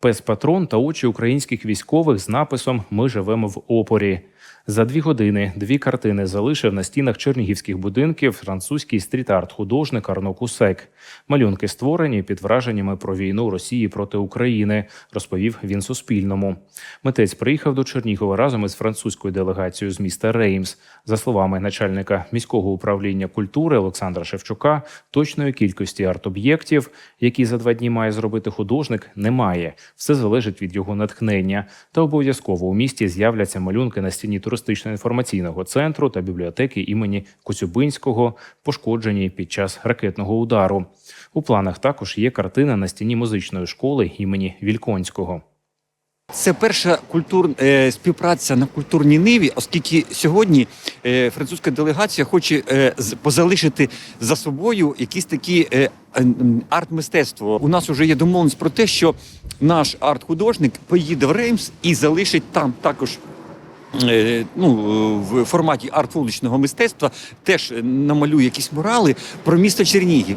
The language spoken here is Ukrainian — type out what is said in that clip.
пес патрон та очі українських військових з написом Ми живемо в опорі. За дві години дві картини залишив на стінах чернігівських будинків французький стріт-арт художник Арно Кусек. Малюнки створені під враженнями про війну Росії проти України, розповів він Суспільному. Митець приїхав до Чернігова разом із французькою делегацією з міста Реймс. За словами начальника міського управління культури Олександра Шевчука, точної кількості арт-об'єктів, які за два дні має зробити художник, немає. Все залежить від його натхнення. Та обов'язково у місті з'являться малюнки на стіні туристично-інформаційного центру та бібліотеки імені Коцюбинського, пошкоджені під час ракетного удару. У планах також є картина на стіні музичної школи імені Вільконського. Це перша культур, е, співпраця на культурній ниві, оскільки сьогодні е, французька делегація хоче е, позалишити за собою якісь такі е, арт-мистецтво. У нас вже є домовленість про те, що наш арт-художник поїде в Реймс і залишить там також. е, Ну, в форматі арт вуличного мистецтва теж намалює якісь мурали про місто Чернігів.